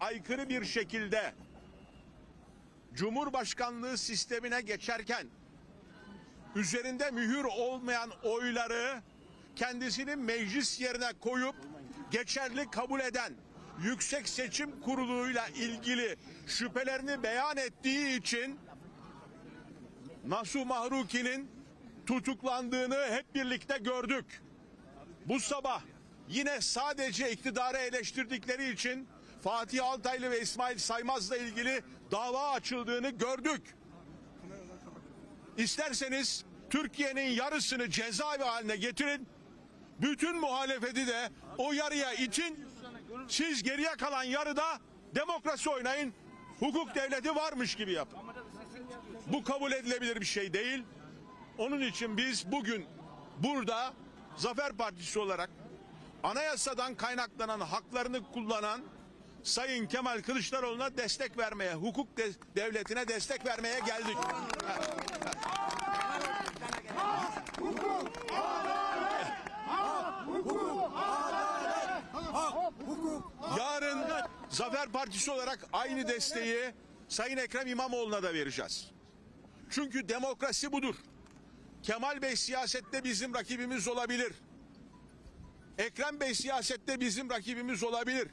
aykırı bir şekilde Cumhurbaşkanlığı sistemine geçerken üzerinde mühür olmayan oyları kendisinin meclis yerine koyup geçerli kabul eden Yüksek Seçim Kurulu'yla ilgili şüphelerini beyan ettiği için Nasuh Mahruki'nin tutuklandığını hep birlikte gördük. Bu sabah yine sadece iktidarı eleştirdikleri için Fatih Altaylı ve İsmail Saymaz'la ilgili dava açıldığını gördük. İsterseniz Türkiye'nin yarısını cezaevi haline getirin. Bütün muhalefeti de o yarıya için siz geriye kalan yarıda demokrasi oynayın. Hukuk devleti varmış gibi yapın. Bu kabul edilebilir bir şey değil. Onun için biz bugün burada Zafer Partisi olarak anayasadan kaynaklanan haklarını kullanan Sayın Kemal Kılıçdaroğlu'na destek vermeye, hukuk de- devletine destek vermeye geldik. Yarın Zafer Partisi olarak aynı desteği Sayın Ekrem İmamoğlu'na da vereceğiz. Çünkü demokrasi budur. Kemal Bey siyasette bizim rakibimiz olabilir. Ekrem Bey siyasette bizim rakibimiz olabilir.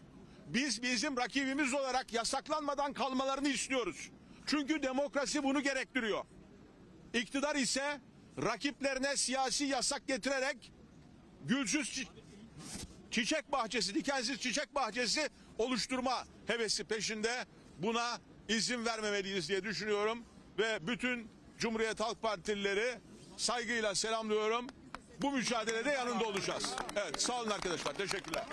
Biz bizim rakibimiz olarak yasaklanmadan kalmalarını istiyoruz. Çünkü demokrasi bunu gerektiriyor. İktidar ise rakiplerine siyasi yasak getirerek gülsüz çi- çiçek bahçesi, dikensiz çiçek bahçesi oluşturma hevesi peşinde buna izin vermemeliyiz diye düşünüyorum ve bütün Cumhuriyet Halk Partilileri saygıyla selamlıyorum. Bu mücadelede yanında olacağız. Evet, sağ olun arkadaşlar. Teşekkürler.